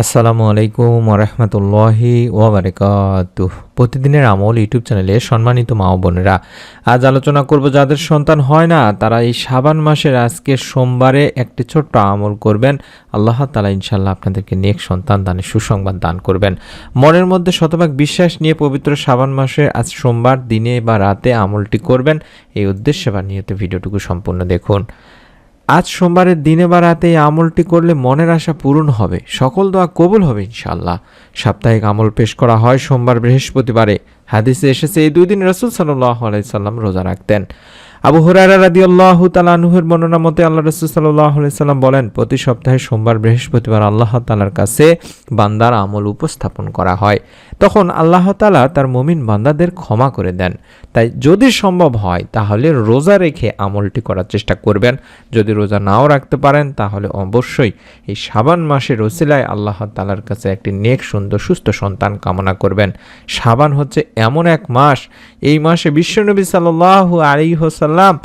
আসসালামু আলাইকুম রহমতুল্লাহি ওবরাকাত প্রতিদিনের আমল ইউটিউব চ্যানেলে সম্মানিত মা বোনেরা, আজ আলোচনা করব যাদের সন্তান হয় না, তারা এই সাবান মাসের আজকে সোমবারে একটি ছোট্ট আমল করবেন। আল্লাহ তালা ইনশাল্লাহ আপনাদেরকে নেক সন্তান দানে সুসংবাদ দান করবেন। মনের মধ্যে শতভাগ বিশ্বাস নিয়ে পবিত্র সাবান মাসে আজ সোমবার দিনে বা রাতে আমলটি করবেন। এই উদ্দেশ্যে বা নিয়ত ভিডিওটুকু সম্পূর্ণ দেখুন। আজ সোমবারের দিনে বা রাতে এই আমলটি করলে মনের আশা পূরণ হবে। সকল দোয়া কবুল হবে ইনশাল্লাহ সাপ্তাহিক আমল পেশ করা হয় সোমবার বৃহস্পতিবারে। হাদিসে এসেছে, এই দুই দিন রসুল সাল্লাহ আলাইসাল্লাম রোজা রাখতেন। আবু হুরায়রা রাদিয়াল্লাহ তালাহুর বর্ণনা মতে আল্লাহ রসুল সাল্লাহ সাল্লাম বলেন, প্রতি সপ্তাহে সোমবার বৃহস্পতিবার আল্লাহ তালার কাছে বান্দার আমল উপস্থাপন করা হয়। তখন আল্লাহ তালা তার মমিন বান্দাদের ক্ষমা করে দেন। তাই যদি সম্ভব হয়, তাহলে রোজা রেখে আমলটি করার চেষ্টা করবেন। যদি রোজা নাও রাখতে পারেন, তাহলে অবশ্যই এই সাবান মাসের রসিলায় আল্লাহ তালার কাছে একটি নেক, সুন্দর, সুস্থ সন্তান কামনা করবেন। সাবান হচ্ছে এমন এক মাস, এই মাসে বিশ্বনবী সাল্লাহ আলী হোসাল্লাম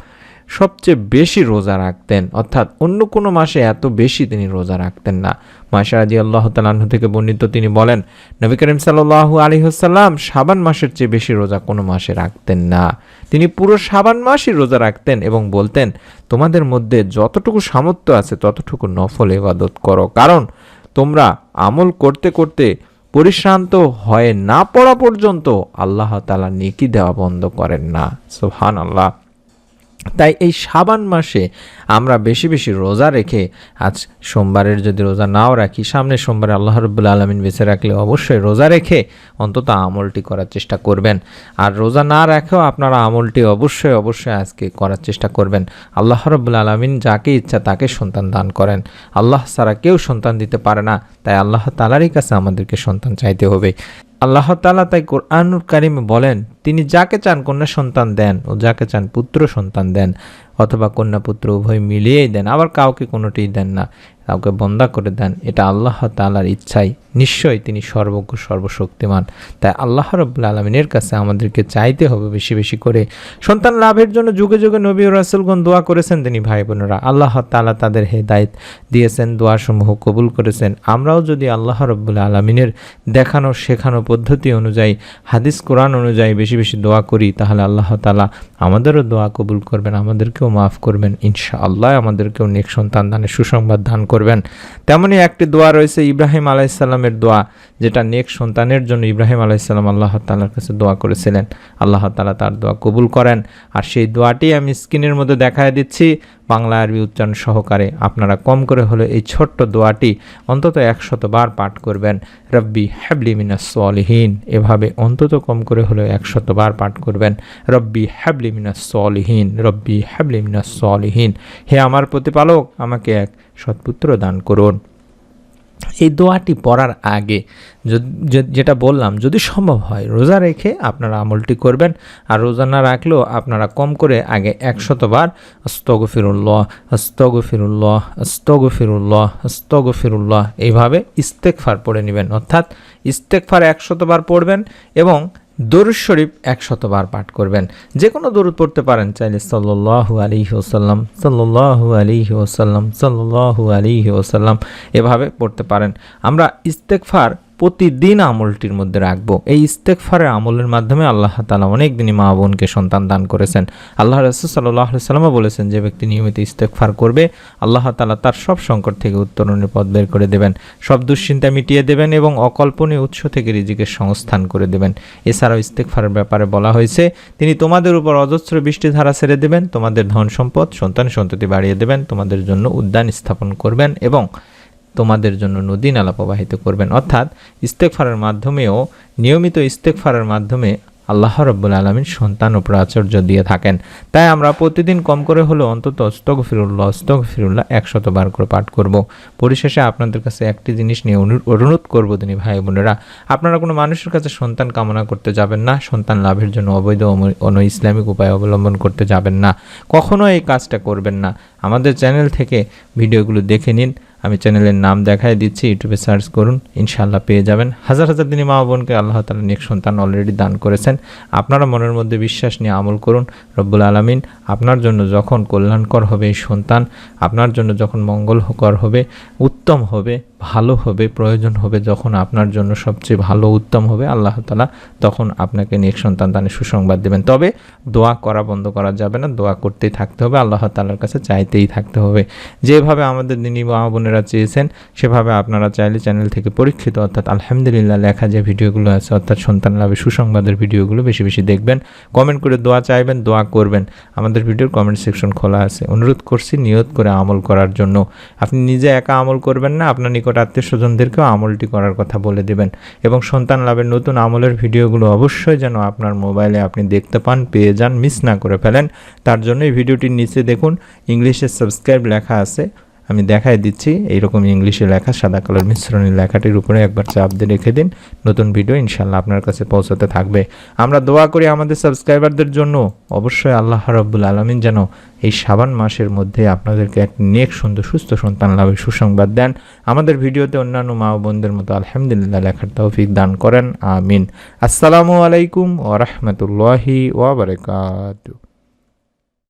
সবচেয়ে বেশি রোজা রাখতেন। অর্থাৎ অন্য কোনো মাসে এত বেশি তিনি রোজা রাখতেন না। মাসারাজি আল্লাহ তালাহ থেকে বর্ণিত তিনি বলেন, নবী করিম সাল্লাহ আলী হাসাল্লাম সাবান মাসের চেয়ে বেশি রোজা কোনো মাসে রাখতেন না। তিনি পুরো সাবান মাসই রোজা রাখতেন এবং বলতেন, তোমাদের মধ্যে যতটুকু সামর্থ্য আছে ততটুকু নফল ইবাদত করো। কারণ তোমরা আমল করতে করতে পরিশ্রান্ত হয়ে না পড়া পর্যন্ত আল্লাহ তালা নেকি দেওয়া বন্ধ করেন না। সোহান আল্লাহ তাই এই সাবান মাসে আমরা বেশি বেশি রোজা রেখে আজ সোমবারের যদি রোজা নাও রাখি, সামনে সোমবারে আল্লাহ রবুল্লা আলমিন বেছে রাখলে অবশ্যই রোজা রেখে অন্তত আমলটি করার চেষ্টা করবেন। আর রোজা না রাখেও আপনারা আমলটি অবশ্যই অবশ্যই আজকে করার চেষ্টা করবেন। আল্লাহ রবুল্লা আলমিন যাকে ইচ্ছা তাকে সন্তান দান করেন। আল্লাহ ছাড়া কেউ সন্তান দিতে পারে না, তাই আল্লাহ তালারই কাছে আমাদেরকে সন্তান চাইতে হবে। আল্লাহ তালা তাই কোরআনুল কারিমে বলেন, তিনি যাকে চান কন্যা সন্তান দেন ও যাকে চান পুত্র সন্তান দেন। অথবা কন্যা পুত্র উভয় মিলিয়েই দেন, আবার কাউকে কোনোটিই দেন না, কাউকে বন্দা করে দেন। এটা আল্লাহ তালার ইচ্ছাই। নিশ্চয়ই তিনি সর্বজ্ঞ, সর্বশক্তিমান। তাই আল্লাহ রব্লা আলমিনের কাছে আমাদেরকে চাইতে হবে বেশি বেশি করে। সন্তান লাভের জন্য যুগে যুগে নবী রাসুলগণ দোয়া করেছেন, তিনি ভাই বোনেরা আল্লাহ তালা তাদের হেদায়ত দিয়েছেন, দোয়াসমূহ কবুল করেছেন। আমরাও যদি আল্লাহ রব্বুল্লা আলমিনের দেখানো, শেখানো পদ্ধতি অনুযায়ী, হাদিস কোরআন অনুযায়ী বেশি বেশি দোয়া করি, তাহলে আল্লাহ তালা আমাদেরও দোয়া কবুল করবেন, আমাদেরকেও মাফ করবেন ইনশা আল্লাহ আমাদেরকেও নেক সন্তান দানের সুসংবাদ দান করবেন। তেমনই একটি দোয়া রয়েছে ইব্রাহিম আলাইসাল্লামের দোয়া, যেটা নেক সন্তানের জন্য ইব্রাহিম আলাইসাল্লাম আল্লাহ তালার কাছে দোয়া করেছিলেন। আল্লাহ তালা তার দোয়া কবুল করেন। আর সেই দোয়াটি আমি স্ক্রিনের মধ্যে দেখায় দিচ্ছি। বাংলা আরবি উচ্চারণ সহকারে আপনারা কম করে হলে এই ছোট্ট দোয়াটি অন্তত একশত বার পাঠ করবেন। রব্বি হ্যাবলি মিনাস সলিহীন। এভাবে অন্তত কম করে হলেও একশত বার পাঠ করবেন। রব্বি হ্যাবলি মিনাস সলিহীন। রব্বি হ্যাবলি মিনাস সলিহীন। হে আমার প্রতিপালক, আমাকে এক সৎপুত্র দান করুন। এই দোয়াটি পড়ার আগে যেটা বললাম, যদি সম্ভব হয়, রোজা রেখে আপনারা আমলটি করবেন। আর রোজা না রাখলেও আপনারা কম করে আগে একশতবার আস্তগফিরুল্লাহ ফিরুল্লাহ আস্তগফিরুল্লাহ ফিরুল্লাহ আস্তগ ফিরুল্লাহ আস্তগ ফিরুল্লাহ এইভাবে ইস্তেকফার পড়ে নেবেন। অর্থাৎ ইস্তেকফার একশতবার পড়বেন এবং দরুদ শরীফ একশতবার পাঠ করবেন। যে কোনো দরুদ পড়তে পারেন, চাইলে সাল্লু আলিহি ওসাল্লাম সাল্লু আলিহি ওসাল্লাম সাল্লু আলিহি ওসাল্লাম এভাবে পড়তে পারেন। আমরা ইস্তেকফার প্রতিদিন আমলটির মধ্যে রাখব। এই ইস্তেকফারের আমলের মাধ্যমে আল্লাহ তালা অনেক দিনই মা বোনকে সন্তান দান করেছেন। আল্লাহ রসুল সাল্লাহ সাল্লামও বলেছেন যে ব্যক্তি নিয়মিত ইস্তেকফার করবে, আল্লাহ তালা তার সব সংকট থেকে উত্তরণের পথ বের করে দেবেন। সব দুশ্চিন্তা মিটিয়ে দেবেন এবং অকল্পনীয় উৎস থেকে রিজিকের সংস্থান করে দেবেন। এছাড়াও ইস্তেকফারের ব্যাপারে বলা হয়েছে, তিনি তোমাদের উপর অজস্র বৃষ্টি ধারা ছেড়ে দেবেন, তোমাদের ধন সম্পদ, সন্তান সন্ততি বাড়িয়ে দেবেন, তোমাদের জন্য উদ্যান স্থাপন করবেন এবং তোমাদের জন্য নদী নালা প্রবাহিত করবেন। অর্থাৎ ইস্তেকফারের মাধ্যমেও, নিয়মিত ইস্তেকফারের মাধ্যমে আল্লাহ রব্বুল আলমিন সন্তান ও প্রাচুর্য দিয়ে থাকেন। তাই আমরা প্রতিদিন কম করে হলেও অন্তত অস্তক ফিরুল্লাহ অস্তক ফিরুল্লাহ একশতবার করে পাঠ করব। পরিশেষে আপনাদের কাছে একটি জিনিস নিয়ে অনুরোধ করব তিনি ভাই বোনেরা। আপনারা কোনো মানুষের কাছে সন্তান কামনা করতে যাবেন না, সন্তান লাভের জন্য অবৈধ অন ইসলামিক উপায় অবলম্বন করতে যাবেন না। কখনো এই কাজটা করবেন না। আমাদের চ্যানেল থেকে ভিডিওগুলো দেখে নিন। আমি চ্যানেলের নাম দেখাই দিচ্ছি ইউটিউবে সার্চ করুন, ইনশাআল্লাহ পেয়ে যাবেন। হাজার হাজার দিনী মা বোনকে আল্লাহ তালা নেক সন্তান অলরেডি দান করেছেন। আপনারা মনের মধ্যে বিশ্বাস নিয়ে আমল করুন, রব্বুল আলমিন। আপনার জন্য যখন কল্যাণকর হবে এই সন্তান, আপনার জন্য যখন মঙ্গলকর হবে, উত্তম হবে, ভালো হবে, প্রয়োজন হবে, যখন আপনার জন্য সবচেয়ে ভালো উত্তম হবে, আল্লাহ তালা তখন আপনাকে নেক সন্তান দানের সুসংবাদ দেবেন। তবে দোয়া করা বন্ধ করা যাবে না, দোয়া করতেই থাকতে হবে, আল্লাহ তালার কাছে চাইতেই থাকতে হবে। যেভাবে আমাদের দিনী মা বোনেরা চেয়েছেন, সেভাবে আপনারা চাইলে চ্যানেল থেকে পরীক্ষিত, অর্থাৎ আলহামদুলিল্লাহ লেখা যে ভিডিওগুলো আছে, অর্থাৎ সন্তান লাভে সুসংবাদের ভিডিওগুলো বেশি বেশি দেখবেন। কমেন্ট করে দোয়া চাইবেন, দোয়া করবেন। আমাদের ভিডিওর কমেন্ট সেকশন খোলা আছে। অনুরোধ করছি, নিয়ত করে আমল করার জন্য। আপনি নিজে একা আমল করবেন না, আপনার নিকট আত্মীয় স্বজনদেরকেও আমলটি করার কথা বলে দেবেন। এবং সন্তান লাভের নতুন আমলের ভিডিওগুলো অবশ্যই যেন আপনার মোবাইলে আপনি দেখতে পান, পেয়ে যান মিস না করে ফেলেন। তার জন্য এই ভিডিওটির নিচে দেখুন ইংলিশে সাবস্ক্রাইব লেখা আছে। আমি দেখাই দিচ্ছি, এইরকম ইংলিশে লেখা, সাদা কালার মিশ্রণের লেখাটির উপরে একবার চাপ দিয়ে রেখে দিন। নতুন ভিডিও ইনশাল্লাহ আপনার কাছে পৌঁছাতে থাকবে। আমরা দোয়া করি আমাদের সাবস্ক্রাইবারদের জন্য। অবশ্যই আল্লাহ রব্বুল আলমিন যেন এই সাবান মাসের মধ্যে আপনাদেরকে এক নেক, সুন্দর, সুস্থ সন্তান লাভের সুসংবাদ দেন। আমাদের ভিডিওতে অন্যান্য মা বোনদের মতো আলহামদুলিল্লাহ লেখার তৌফিক দান করেন। আমিন। আসসালামু আলাইকুম ওরহমতুল্লাহি ওবরাকাতু